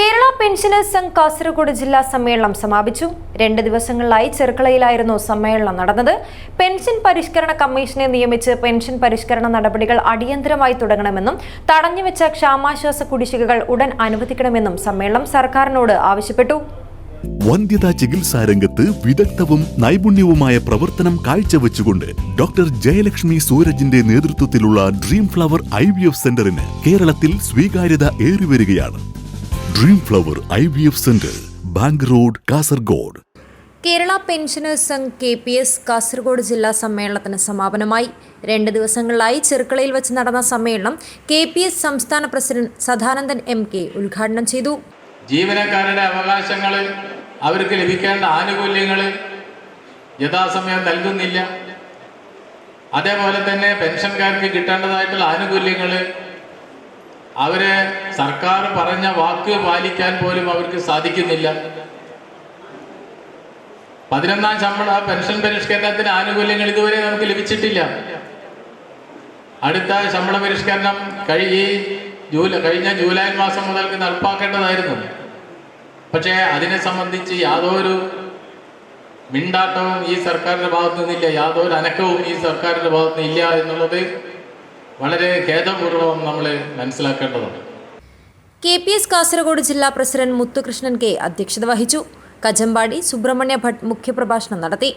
Kerala pensioners Sangh Kasaragod ജില്ലാ സമ്മേളനം സമാപിച്ചു. രണ്ട് ദിവസങ്ങളിലായി ചെറുക്കളയിലായിരുന്നു സമ്മേളനം നടന്നത്. പെൻഷൻ പരിഷ്കരണ കമ്മീഷനെ നിയമിച്ച് പെൻഷൻ പരിഷ്കരണ നടപടികൾ അടിയന്തരമായി തുടങ്ങണമെന്നും തടഞ്ഞുവെച്ച ക്ഷാമാശ്വാസ കുടിശ്ശികകൾ ഉടൻ അനുവദിക്കണമെന്നും സമ്മേളനം സർക്കാരിനോട് ആവശ്യപ്പെട്ടു. വന്ധ്യതാ ചികിത്സാ രംഗത്ത് വിദഗ്ധവും നൈപുണ്യവുമായ പ്രവർത്തനം കാഴ്ചവെച്ചുകൊണ്ട് ഡോക്ടർ ജയലക്ഷ്മി സൂരജിന്റെ നേതൃത്വത്തിലുള്ള dream flower I V F സെന്ററിന് കേരളത്തിൽ സ്വീകാര്യത ഏറിവരികയാണ്. Dream flower I V F centre bank road Kasaragod Kerala pensioners Sangh K P S Kasaragod ജില്ലാ സമ്മേളനത്തിന് സമാപനമായി രണ്ട് ദിവസങ്ങളിലായി ചെറുക്കളയിൽ വെച്ച് നടന്ന സമ്മേളനം കെ പി എസ് സംസ്ഥാന പ്രസിഡന്റ് സദാനന്ദൻ എം കെ ഉദ്ഘാടനം ചെയ്തു ജീവനക്കാരുടെ അവകാശങ്ങൾ അവർക്ക് ലഭിക്കേണ്ട ആനുകൂല്യങ്ങൾ യഥാസമയം നൽകുന്നില്ല. അതേപോലെ തന്നെ പെൻഷൻകാർക്ക് കിട്ടേണ്ടതായിട്ടുള്ള ആനുകൂല്യങ്ങൾ അവർ സർക്കാർ പറഞ്ഞ വാക്ക് പാലിക്കാൻ പോലും അവർക്ക് സാധിക്കുന്നില്ല. പതിനൊന്നാം ശമ്പള പെൻഷൻ പരിഷ്കരണത്തിന് ആനുകൂല്യങ്ങൾ ഇതുവരെ നമുക്ക് ലഭിച്ചിട്ടില്ല. അടുത്ത ശമ്പള പരിഷ്കരണം കഴി ജൂല കഴിഞ്ഞ ജൂലൈ മാസം മുതൽ നടപ്പാക്കേണ്ടതായിരുന്നു. പക്ഷേ അതിനെ സംബന്ധിച്ച് യാതൊരു മിണ്ടാട്ടവും ഈ സർക്കാരിന്റെ ഭാഗത്തു നിന്നില്ല യാതൊരു അനക്കവും ഈ സർക്കാരിന്റെ ഭാഗത്തു ഇല്ല എന്നുള്ളത് വളരെ ഖേദപൂർവം നമ്മൾ മനസ്സിലാക്കേണ്ടതുണ്ട്. കെ പി എസ് കാസർഗോഡ് ജില്ലാ പ്രസിഡന്റ് മുത്തുകൃഷ്ണൻ കെ അധ്യക്ഷത വഹിച്ചു. കജമ്പാടി സുബ്രഹ്മണ്യ ഭട്ട് മുഖ്യപ്രഭാഷണം നടത്തി.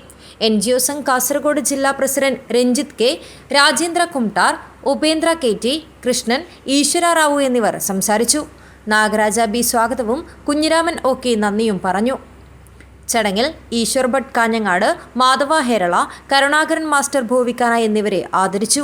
N G O Sangh Kasaragod ജില്ലാ president Ranjith K Rajendra Kumtar Upendra K T Krishnan Eshwara Rao എന്നിവർ സംസാരിച്ചു. നാഗരാജ ബി സ്വാഗതവും കുഞ്ഞിരാമൻ ഒ കെ നന്ദിയും പറഞ്ഞു. ചടങ്ങിൽ ഈശ്വർ ഭട്ട് കാഞ്ഞങ്ങാട് മാധവ ഹേരള കരുണാകരൻ മാസ്റ്റർ ഭൂവിക്കാന എന്നിവരെ ആദരിച്ചു.